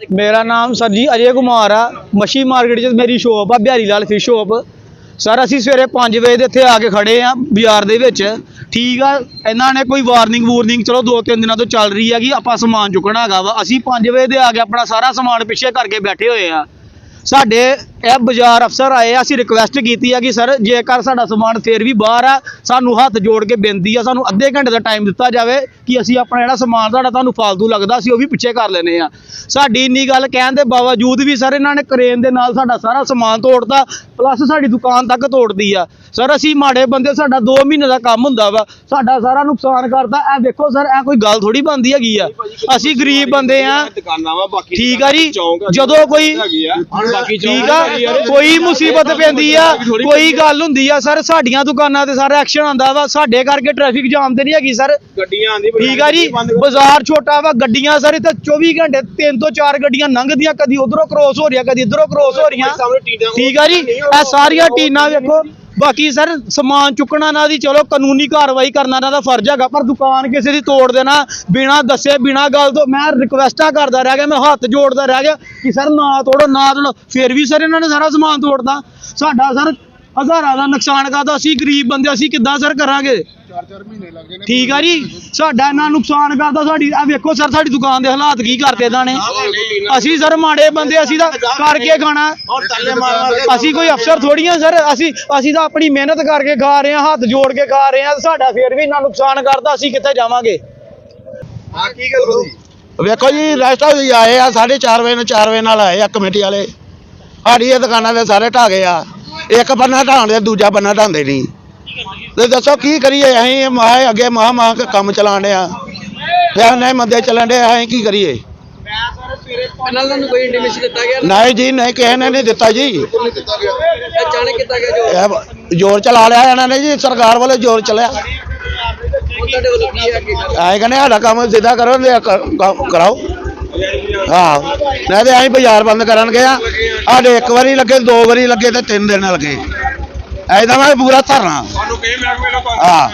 ਮੇਰਾ ਨਾਮ ਸਰ ਜੀ ਅਜੇ ਕੁਮਾਰ ਆ। ਮੱਛੀ ਮਾਰਕੀਟ 'ਚ ਮੇਰੀ ਸ਼ੋਪ ਆ Bihari Lal fish shop sir, ਅਸੀਂ ਸਵੇਰੇ 5 ਵਜੇ ਦੇ ਇੱਥੇ ਆ ਕੇ ਖੜੇ ਆ ਬਾਜ਼ਾਰ ਦੇ ਵਿੱਚ। ਠੀਕ ਆ, ਇਹਨਾਂ ਨੇ ਕੋਈ ਵਾਰਨਿੰਗ ਵੂਰਨਿੰਗ ਚਲੋ ਦੋ ਤਿੰਨ ਦਿਨਾਂ ਤੋਂ ਚੱਲ ਰਹੀ ਆ ਕਿ ਆਪਾਂ ਸਮਾਨ ਚੁੱਕਣਾ ਹੈਗਾ ਵਾ। ਅਸੀਂ 5 ਵਜੇ ਦੇ ਆ ਕੇ ਆਪਣਾ ਸਾਰਾ ਸਮਾਨ ਪਿੱਛੇ ਕਰਕੇ ਬੈਠੇ ਹੋਏ ਆ। ਸਾਡੇ ਇਹ ਬਾਜ਼ਾਰ ਅਫਸਰ ਆਏ ਆ ਅਸੀਂ ਰਿਕੁਐਸਟ ਕੀਤੀ ਆ ਕਿ ਸਰ ਜੇਕਰ ਸਾਡਾ ਸਮਾਨ ਫੇਰ ਵੀ ਬਾਹਰ ਆ ਸਾਨੂੰ ਹੱਥ ਜੋੜ ਕੇ ਬੇਨਤੀ ਆ ਸਾਨੂੰ ਅੱਧੇ ਘੰਟੇ ਦਾ ਟਾਈਮ ਦਿੱਤਾ ਜਾਵੇ ਕਿ ਅਸੀਂ ਆਪਣਾ ਜਿਹੜਾ ਸਮਾਨ ਸਾਡਾ ਤੁਹਾਨੂੰ ਫਾਲਤੂ ਲੱਗਦਾ ਅਸੀਂ ਉਹ ਵੀ ਪਿੱਛੇ ਕਰ ਲੈਨੇ ਆ। ਸਾਡੀ ਇੰਨੀ ਗੱਲ ਕਹਿਣ ਦੇ ਬਾਵਜੂਦ ਵੀ ਸਰ ਇਹਨਾਂ ਨੇ ਕਰੇਨ ਦੇ ਨਾਲ ਸਾਡਾ ਸਾਰਾ ਸਮਾਨ ਤੋੜਤਾ ਪਲੱਸ ਸਾਡੀ ਦੁਕਾਨ ਤੱਕ ਤੋੜਦੀ ਆ। ਸਰ ਅਸੀਂ ਮਾੜੇ ਬੰਦੇ ਸਾਡਾ 2 ਮਹੀਨੇ ਦਾ ਕੰਮ ਹੁੰਦਾ ਵਾ ਸਾਡਾ ਸਾਰਾ ਨੁਕਸਾਨ ਕਰਤਾ। ਇਹ ਵੇਖੋ ਸਰ ਇਹ ਕੋਈ ਗੱਲ ਥੋੜੀ ਬੰਦੀ ਹੈਗੀ ਆ। ਅਸੀਂ ਗਰੀਬ ਬੰਦੇ ਆ। ਠੀਕ ਆ ਜੀ? ਜਦੋਂ ਕੋਈ ਠੀਕ ਆ। ਕੋਈ ਮੁਸੀਬਤ ਪੈਂਦੀ ਆ ਕੋਈ ਗੱਲ ਹੁੰਦੀ ਆ ਸਰ ਸਾਡੀਆਂ ਦੁਕਾਨਾਂ ਤੇ ਸਾਰਾ ਐਕਸ਼ਨ ਆਂਦਾ ਵਾ ਸਾਡੇ ਕਰਕੇ ਟ੍ਰੈਫਿਕ ਜਾਮ ਤੇ ਨਹੀਂ ਹੈਗੀ ਸਰ। ਗੱਡੀਆਂ ਆਂਦੀ ਠੀਕ ਆ ਜੀ ਬਾਜ਼ਾਰ ਛੋਟਾ ਵਾ ਗੱਡੀਆਂ ਸਰ ਇੱਥੇ 24 ਘੰਟੇ ਤਿੰਨ ਤੋਂ ਚਾਰ ਗੱਡੀਆਂ ਲੰਘਦੀਆਂ ਕਦੀ ਉਧਰੋਂ ਕ੍ਰੋਸ ਹੋ ਰਹੀਆਂ ਕਦੀ ਇਧਰੋਂ ਕ੍ਰੋਸ ਹੋ ਰਹੀਆਂ। ਠੀਕ ਆ ਜੀ ਇਹ ਸਾਰੀਆਂ ਟੀਨਾਂ ਵੇਖੋ। ਬਾਕੀ ਸਰ, ਸਮਾਨ ਚੁੱਕਣਾ ਨਾ ਦੀ ਚਲੋ, ਕਾਨੂੰਨੀ ਕਾਰਵਾਈ ਕਰਨਾ ਇਹਨਾਂ ਦਾ ਫਰਜ਼ ਹੈਗਾ, ਪਰ ਦੁਕਾਨ ਕਿਸੇ ਦੀ ਤੋੜ ਦੇਣਾ, ਬਿਨਾ ਦੱਸੇ, ਬਿਨਾ ਗੱਲ ਤੋਂ, ਮੈਂ ਰਿਕਵੈਸਟਾਂ ਕਰਦਾ ਰਹਿ ਗਿਆ, ਮੈਂ ਹੱਥ ਜੋੜਦਾ ਰਹਿ ਗਿਆ ਕਿ ਸਰ ਨਾ ਤੋੜੋ ਨਾ ਤੋੜੋ। ਫਿਰ ਵੀ ਸਰ ਇਹਨਾਂ ਨੇ ਸਾਰਾ ਸਮਾਨ ਤੋੜਦਾ। ਸਾਡਾ ਸਰ ਹਜ਼ਾਰਾਂ ਦਾ ਨੁਕਸਾਨ ਕਰਦਾ, ਅਸੀਂ ਗਰੀਬ ਬੰਦੇ, ਅਸੀਂ ਕਿੱਦਾਂ ਸਰ ਕਰਾਂਗੇ? ਠੀਕ ਆ ਜੀ? ਸਾਡਾ ਇੰਨਾ ਨੁਕਸਾਨ ਕਰਦਾ ਸਾਡੀ ਆ ਵੇਖੋ ਸਰ ਸਾਡੀ ਦੁਕਾਨ ਦੇ ਹਾਲਾਤ ਕੀ ਕਰਤੇ ਇਹਨਾਂ ਨੇ? ਅਸੀਂ ਸਰ ਮਾੜੇ ਬੰਦੇ ਅਸੀਂ ਤਾਂ ਕਰਕੇ ਖਾਣਾ। ਅਸੀਂ ਕੋਈ ਅਫਸਰ ਥੋੜੀਆਂ ਸਰ ਅਸੀਂ ਅਸੀਂ ਤਾਂ ਆਪਣੀ ਮਿਹਨਤ ਕਰਕੇ ਖਾ ਰਹੇ ਹਾਂ ਹੱਥ ਜੋੜ ਕੇ ਖਾ ਰਹੇ ਹਾਂ ਸਾਡਾ ਫੇਰ ਵੀ ਇੰਨਾ ਨੁਕਸਾਨ ਕਰਦਾ ਅਸੀਂ ਕਿੱਥੇ ਜਾਵਾਂਗੇ? ਹਾਂ ਕੀ ਗੱਲ ਹੋਈ? ਵੇਖੋ ਜੀ ਰੈਸਟ ਹਾਊਸ ਹੀ ਆਏ ਆ 4:30 ਵਜੇ ਨੂੰ 4 ਵਜੇ ਨਾਲ ਆਏ ਆ ਕਮੇਟੀ ਵਾਲੇ। ਸਾਡੀ ਇਹ ਦੁਕਾਨਾਂ ਦੇ ਸਾਰੇ ਢਾਹ ਗਏ ਆ। ਇੱਕ ਬੰਨਾ ਢਾਉਂਦੇ ਦੂਜਾ ਬੰਨਾ ਢਾਉਂਦੇ ਨਹੀਂ। ਤੇ ਦੱਸੋ ਕੀ ਕਰੀਏ? ਅਸੀਂ ਮਾਹ ਅੱਗੇ ਮਾਹ ਮਾਹ ਕੇ ਕੰਮ ਚਲਾਣ ਆ। ਫਿਰ ਨਹੀਂ ਮੰਦੇ ਚੱਲਣ ਦੇ ਅਸੀਂ ਕੀ ਕਰੀਏ? ਨਾਲ ਤੁਹਾਨੂੰ ਕੋਈ ਇੰਟੀਮੇਸ਼ਨ ਦਿੱਤਾ ਗਿਆ ਨਹੀਂ ਜੀ ਨਹੀਂ ਕਿਸੇ ਨੇ ਨਹੀਂ ਦਿੱਤਾ ਜੀ। ਅਚਾਨਕ ਕੀਤਾ ਗਿਆ ਜੋ ਇਹ ਜ਼ੋਰ ਚਲਾ ਲਿਆ ਇਹਨਾਂ ਨੇ ਜੀ ਸਰਕਾਰ ਵੱਲੋਂ ਜ਼ੋਰ ਚੱਲਿਆ। ਤੁਹਾਡੇ ਵੱਲੋਂ ਕੀ ਹੈ ਕਿ ਆਏ ਕਹਿੰਦੇ ਸਾਡਾ ਕੰਮ ਸਿੱਧਾ ਕਰੋ ਤੇ ਕਰਾਓ। ਹਾਂ ਨਹੀਂ ਤੇ ਅਸੀਂ ਬਾਜ਼ਾਰ ਬੰਦ ਕਰਨਗੇ ਆ। ਸਾਡੇ ਇੱਕ ਵਾਰੀ ਲੱਗੇ ਦੋ ਵਾਰੀ ਲੱਗੇ ਤੇ ਤਿੰਨ ਦਿਨ ਲੱਗੇ। ਐਦਾਂ ਮੈਂ ਪੂਰਾ ਧਰਨਾ। ਤੁਹਾਨੂੰ ਕਹੇ ਮੈਂ ਮੇਰੇ ਕੋਲ ਹਾਂ।